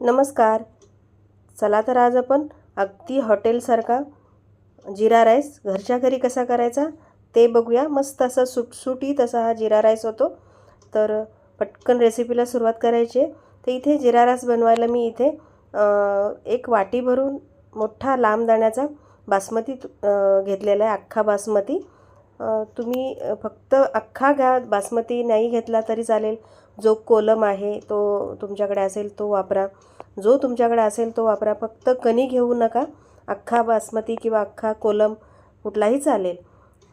नमस्कार. चला तर आज आपण अगदी हॉटेलसारखा जिरा राईस घरच्या घरी कसा करायचा ते बघूया. मस्त असा सुटसुटीत असा हा जिरा राईस होतो. तर पटकन रेसिपीला सुरुवात करायची आहे. तर इथे जिरा राईस बनवायला मी इथे एक वाटी भरून मोठा लांब दाण्याचा बासमती घेतलेला आहे अख्खा बासमती. तुम्ही फक्त अख्खा घ्या बासमती नाही घेतला तरी चालेल. जो कोलम आहे तो तुमच्याकडे असेल तो वापरा. जो तुमच्याकडे असेल तो वापरा. फक्त कणी घेऊ नका. अख्खा बासमती किंवा अख्खा कोलम कुठलाही चालेल.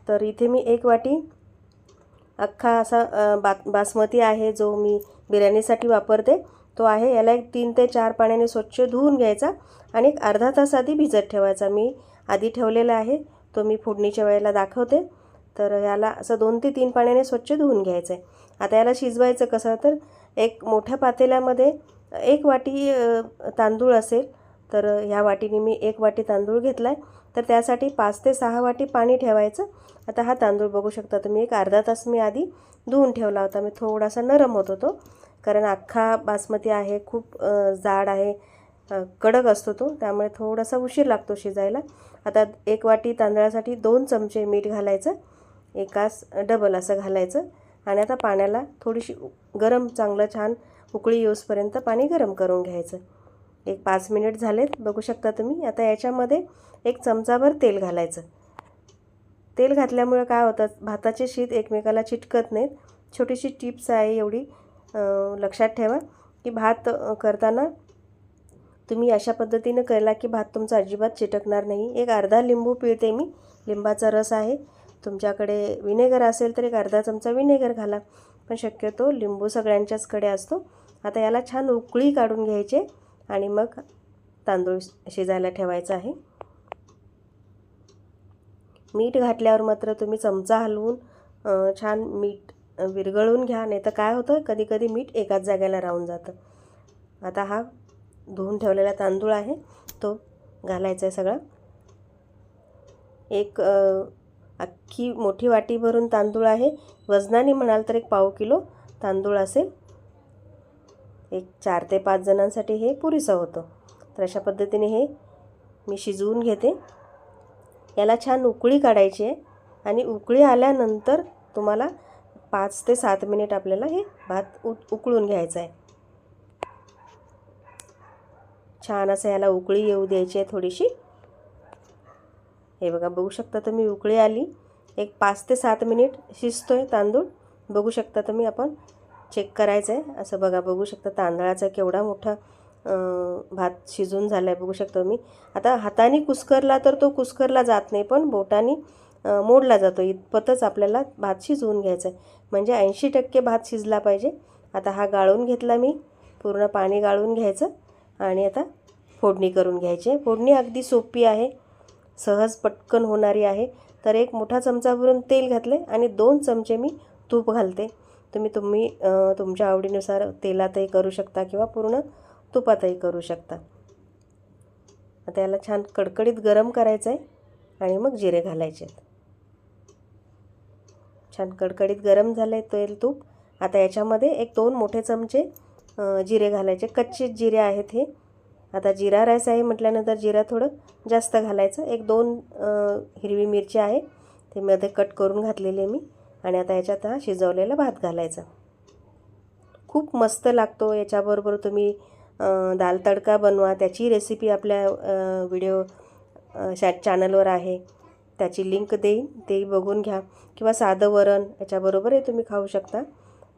तर इथे मी एक वाटी अख्खा असा बा बासमती आहे जो मी बिर्याणीसाठी वापरते. तो आहे. याला एक तीन ते चार पाण्याने स्वच्छ धुवून घ्यायचा आणि एक अर्धा तास आधी भिजत ठेवायचा. मी आधी ठेवलेला आहे. तो मी फोडणीच्या वेळेला दाखवते. तर ह्याला असं दोन ते तीन पाण्याने स्वच्छ धुवून घ्यायचं आहे आता याला शिजवायचं कसं तर एक मोठ्या पातेल्यामध्ये एक वाटी तांदूळ असेल तर ह्या वाटीने मी एक वाटी तांदूळ घेतला आहे तर त्यासाठी पाच ते सहा वाटी पाणी ठेवायचं. आता हा तांदूळ बघू शकता तुम्ही एक अर्धा तास मी आधी धुवून ठेवला होता. मी थोडासा नरम होत होतो कारण अख्खा बासमती आहे खूप जाड आहे कडक असतो तो त्यामुळे थोडासा उशीर लागतो शिजायला. आता एक वाटी तांदळासाठी दोन चमचे मीठ घालायचं. एकाच डबल असं घालायचं. आणि आता पाण्याला थोडीशी गरम चांगलं छान उकळी येऊसपर्यंत पाणी गरम करून घ्यायचं. एक पाच मिनिट झालेत बघू शकता तुम्ही. आता याच्यामध्ये एक चमचाभर तेल घालायचं. तेल घातल्यामुळे काय होतं भाताचे शीत एकमेकाला चिटकत नाहीत. छोटीशी टिप्स आहे एवढी लक्षात ठेवा की भात करताना तुम्ही अशा पद्धतीनं केला की भात तुमचा अजिबात चिटकणार नाही. एक अर्धा लिंबू पिळते मी. लिंबाचा रस आहे. तुमच्याकडे विनेगर असेल तर एक अर्धा चमचा विनेगर घाला. पण शक्यतो लिंबू सगळ्यांच्याचकडे असतो. आता याला छान उकळी काढून घ्यायचे आणि मग तांदूळ शिजायला ठेवायचा आहे. मीठ घातल्यावर मात्र तुम्ही चमचा हलवून छान मीठ विरघळून घ्या. नाही तर काय होतं? कधीकधी मीठ एकाच जागेला राहून जातं. आता हा धुवून ठेवलेला तांदूळ आहे. तो घालायचा आहे सगळा. एक अख्खी मोठी वाटी भरून तांदूळ आहे. वजनाने म्हणाल तर एक पाव किलो तांदूळ असेल. एक चार ते पाच जणांसाठी हे पुरेसं होतं. तर अशा पद्धतीने हे मी शिजवून घेते. याला छान उकळी काढायची आहे आणि उकळी आल्यानंतर तुम्हाला पाच ते सात मिनिट आपल्याला हे भात उ उकळून घ्यायचं आहे. छान असं याला उकळी येऊ द्यायची आहे थोडीशी. हे बघा बघू शकता तुम्ही उकळी आली. एक पाच ते सात मिनिट शिजतो आहे तांदूळ. बघू शकता तुम्ही आपण चेक करायचं आहे असं बघा बघू शकता तांदळाचा केवढा मोठा भात शिजून झाला आहे बघू शकता मी आता हाताने कुस्करला तर तो कुस्करला जात नाही पण बोटाने मोडला जातो. इतपतच आपल्याला भात शिजवून घ्यायचा आहे म्हणजे ऐंशी टक्के भात शिजला पाहिजे. आता हा गाळून घेतला मी. पूर्ण पाणी गाळून घ्यायचं. आणि आता फोडणी करून घ्यायची आहे. फोडणी अगदी सोपी आहे. सहज पटकन होणारी आहे. तर एक मोठा चमचा भरून तेल घातले आणि दोन चमचे मी तूप घालते. तुम्ही तुम्ही तुमच्या आवडीनुसार तेलातही करू शकता किंवा पूर्ण तुपातही करू शकता. आता याला छान कडकडीत गरम करायचं आहे आणि मग जिरे घालायचे आहेत. छान कडकडीत गरम झालं आहे तेल तूप. आता याच्यामध्ये एक दोन मोठे चमचे जिरे घालायचे. कच्चे जिरे आहेत हे. आता जिरा राईस आहे म्हटल्यानंतर जिरा थोडं जास्त घालायचं. एक दोन हिरवी मिरची आहे ते मध्ये कट करून घातलेली आहे मी आणि आता याच्यात हा शिजवलेला भात घालायचा. खूप मस्त लागतो याच्याबरोबर तुम्ही दाल तडका बनवा त्याची रेसिपी आपल्या व्हिडिओ शॅ चॅनलवर आहे. त्याची लिंक देईन तेही बघून घ्या. किंवा साधं वरण याच्याबरोबरही तुम्ही खाऊ शकता.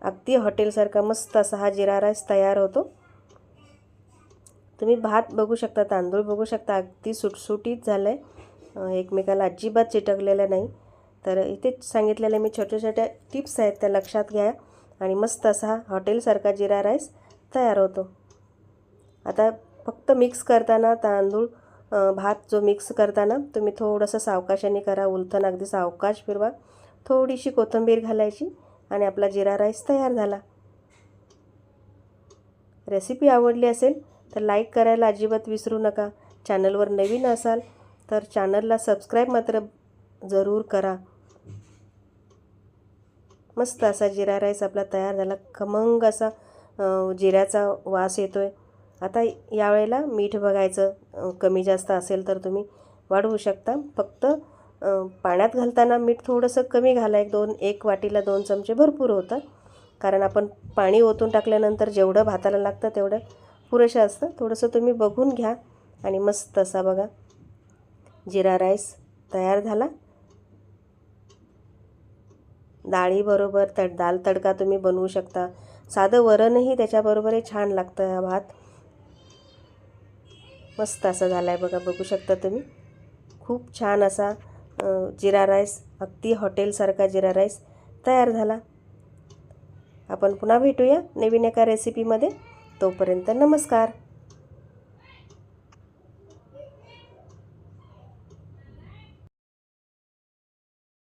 अगदी हॉटेलसारखा मस्त असा हा जिरा राईस तयार होतो. तुम्ही भात बघू शकता तांदूळ बघू शकता. अगदी सुटसुटीत झालं आहे एकमेकाला अजिबात चिटकलेलं नाही. तर इथे सांगितलेल्या मी छोट्या छोट्या टिप्स आहेत त्या लक्षात घ्या. आणि मस्त असा हॉटेलसारखा जिरा राईस तयार होतो. आता फक्त मिक्स करताना तांदूळ भात जो मिक्स करताना तुम्ही थोडंसं सावकाशाने करा. उलथन अगदी सावकाश फिरवा. थोडीशी कोथिंबीर घालायची आणि आपला जिरा राईस तयार झाला. रेसिपी आवडली असेल तर लाईक करायला अजिबात विसरू नका. चॅनलवर नवीन असाल तर चॅनलला सबस्क्राईब मात्र जरूर करा. मस्त असा जिरा राईस आपला तयार झाला. खमंग असा जिऱ्याचा वास येतो आहे आता यावेळेला मीठ बघायचं कमी जास्त असेल तर तुम्ही वाढवू शकता. फक्त पाण्यात घालताना मीठ थोडंसं कमी घाला. एक दोन एक वाटीला दोन चमचे भरपूर होतं कारण आपण पाणी ओतून टाकल्यानंतर जेवढं भाताला लागतं तेवढं पुरेशा असतं थोडंसं तुम्ही बघून घ्या आणि मस्त असा बघा. जिरा राईस तयार झाला. डाळीबरोबर तड दाल तडका तुम्ही बनवू शकता. साधं वरणही त्याच्याबरोबरही छान लागतं हा भात. मस्त असा झाला आहे बघा बघू शकता तुम्ही. खूप छान असा जिरा राईस अगदी हॉटेलसारखा जिरा राईस तयार झाला. आपण पुन्हा भेटूया नवीन एका रेसिपीमध्ये तोपर्यंत नमस्कार.